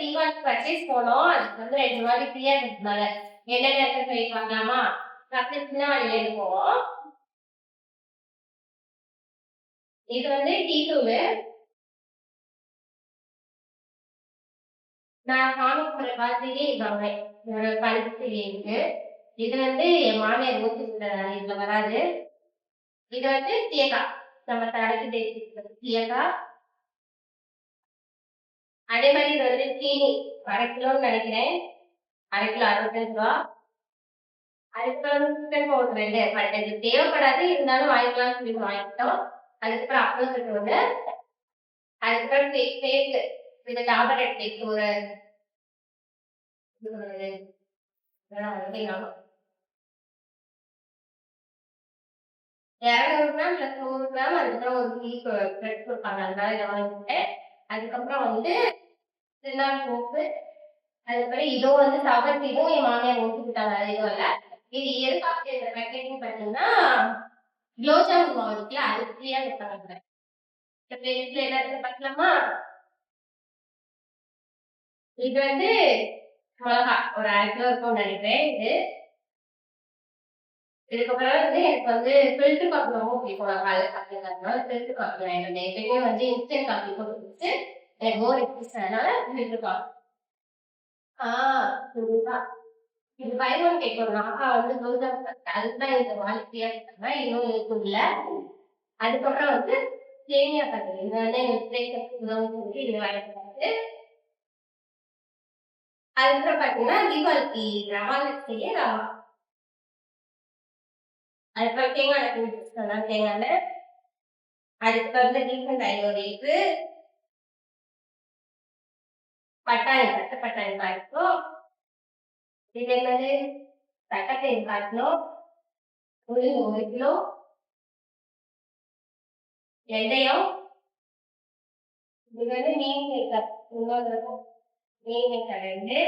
Deepavali purchase போனோம். அதுக்கு வந்து ரெண்டு நாள் ஃப்ரீயா இருந்ததுனால. என்ன இருக்கு சொல்லி வாங்கலாமா ஃபர்ஸ்ட் சின்ன வழியில இருக்கும் இது வந்து டீ தூள் நான் காமிக்கிற மாதிரியே இதாங்க இதோட பழுத்து இருக்கு. இது வந்து என் மாமியார் ஊற்றி இதுல வராது. இது வந்து தேங்காய். நம்ம தலைக்கு தேய்ச்சி தேங்காய் அதே மாதிரி இது வந்து சீனி அரை கிலோன்னு நினைக்கிறேன். அரை கிலோ அறுபத்தஞ்சு ரூபா. அதுக்கப்புறம் சிக்கன் பவுடர் ரெண்டு பதினஞ்சு தேவைப்படாது இருந்தாலும் வாங்கிக்கலாம்னு சொல்லி வாங்கிட்டோம் அதுக்கப்புறம் அப்பளம் கட்டு ஒன்று அதுக்கப்புறம் கேக் இது டாபர் எடுத்து ஒரு ஒரு இரநூறு கிராம் இல்லை நூறு கிராம் அதுக்கப்புறம் ஒரு கேக் ப்ரெட் கொடுப்பாங்க. அதனால இதை வாங்கிட்டேன் அதுக்கப்புறம் வந்து திருநாள் போக்கு அதுக்கப்புறம் இதோ வந்து சவர்த்தி என் மாமியார் ஒத்துக்கிட்டாங்க அது இதுவும் இல்லை இது எதுக்காக இந்த பேக்கேஜிங் பார்த்தீங்கன்னா குலோஜாம் மாவு இருக்குல்ல அது ஃப்ரீயாக கொடுத்தாங்க இந்த பிளேட்ல என்ன பார்க்கலாமா? இது வந்து மிளகா. ஒரு அரை கிலோ இருக்கும்னு நினைக்கிறேன் இது. இதுக்கப்புறம் வந்து எனக்கு வந்து ஃபில்டர் காஃபி ரொம்ப பிடிக்கும் நான் காலையில் சாப்பிட்டதுனால ஃபில்டர் காஃபி எப்பயுமே வந்து இன்ஸ்டன்ட் காஃபி போட்டு குடிச்சு எனக்கு போர் ஃபில்டர் காஃபி ஆ இதுதான். இது பை ஒன் கேக் ஒரு வந்து குலோப்ஜாம் அதுதான் இந்த வாலிட்டியா இருக்காங்க. இன்னும் இருக்கும் இல்லை. அதுக்கப்புறம் வந்து சேமியா பாக்கெட் இது வந்து எனக்கு உதவும் சொல்லி இது வாங்கிட்டு அதுக்கப்புறம் பார்த்தீங்கன்னா தீபாவளிக்கு ரவா செய்ய ரவா அதுக்கப்புறம் தேங்காய் எண்ணெய் சொன்னால் தேங்காய் எண்ணெய். அதுக்கப்புறம் வந்து டீசன்ட் ஐநூறு லிட்ரு பட்டாணி பச்சை பட்டாணி காய்க்கும் இது என்னது? தட்டப்பயிர் கால் கிலோ உளுந்து ஒரு கிலோ வெந்தயம். இது வந்து மீன் மேக்கப் இன்னொரு மீன் மேக்கப் ரெண்டு.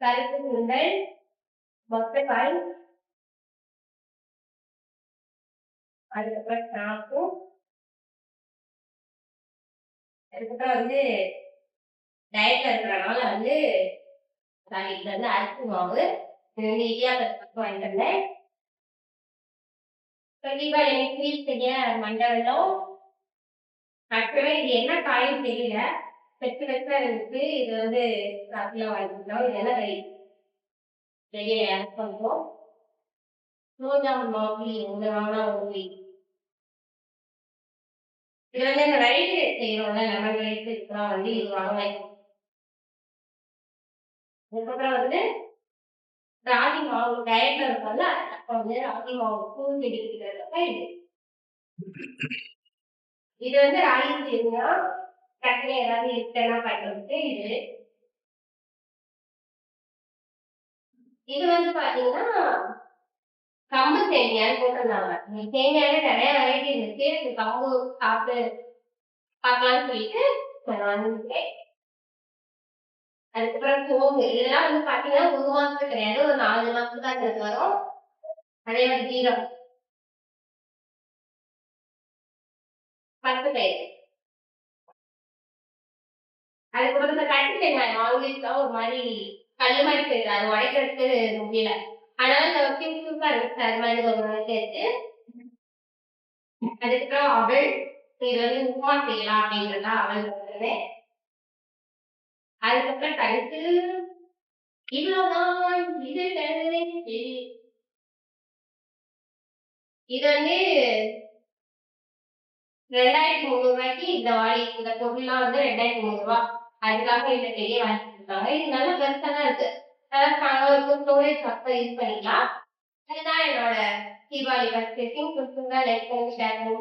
கருப்பு சுண்டல் மொட்டைக்காய் அதுக்கப்புறம் சாப்பு அதுக்கப்புறம் வந்து டயட்ல இருக்கிறனால வந்து நான் வந்து அரிசி மாவு இது இடியாப்பத்துக்கு வாங்கிட்டு வந்தேன். இப்போ தீபாவளி எனக்கு ஸ்வீட் செய்ய மண்டபம் ஆக்சுவலா இது என்ன காயும் தெரியல. பெற்று வெச்சா இருக்கு. இது வந்து சாப்பிட வாங்கிட்டோம் இல்லைன்னா என்ன கை வெளியே ஆட் பண்ணுவோம் ரோஜாம் மாவு இந்த இது வந்து இந்த ரைஸ் செய்யறோம்ல லெமன் ரைஸ் இதுக்கெல்லாம் வந்து இது வாங்குவேன் அதுக்கப்புறம் வந்து ராகி மாவு டயட்ல இருக்கோம்ல அப்போ வந்து ராகி மாவு கூழ் பிடிக்கிறதுக்கு இது இது வந்து ராகி செய்யணும்னா டக்குனு ஏதாவது இருக்குன்னா பண்ணுறது இது. இது வந்து பாத்தீங்கன்னா கம்பு சேமியான்னு போட்டிருந்தாங்க. இந்த சேமியாவே நிறைய வெரைட்டி இருந்துச்சு. இந்த கம்பு சாப்பிட்டு பார்க்கலாம்னு சொல்லிட்டு நான் வந்துட்டேன் அதுக்கப்புறம் சோம்பு இதெல்லாம் வந்து பார்த்தீங்கன்னா ஒரு மாசத்துக்கு கிடையாது. ஒரு நாலு மாசத்துக்கு தான் இது வரும். அதே மாதிரி ஜீரம் பத்து பேர் அதுக்கப்புறம் இந்த கட்டி வெங்காயம் வாங்கிட்டு ஒரு மாதிரி கல் மாதிரி செய்யுது அது உடைக்கிறதுக்கு முடியல. ஆனால் நமக்கு சூப்பர் இருக்கு. அது மாதிரி ஒரு மாதிரி சேர்த்து. அதுக்கப்புறம் அவள் இது வந்து உப்புமா செய்யலாம் அப்படின்றதா அவள் வந்துருவேன் அதுக்கப்புறம் தடுத்து இவ்வளவுதான் இது இது வந்து ரெண்டாயிரத்தி முந்நூறு ரூபாய்க்கு இந்த வாழி இந்த பொருள்லாம் வந்து ரெண்டாயிரத்தி முந்நூறு ரூபாய் அதுக்காக இந்த பெரிய வாங்கி கொடுத்தாங்க இது நல்ல பெருசா தான் இருக்கு. அதாவது கணவருக்கு ஸ்டோரேஜ் அப்ப யூஸ் பண்ணிக்கலாம் இதுதான் என்னோட தீபாவளி பர்ச்சேசிங் பிடிச்சிருந்தா லைக் பண்ணி ஷேர் பண்ணி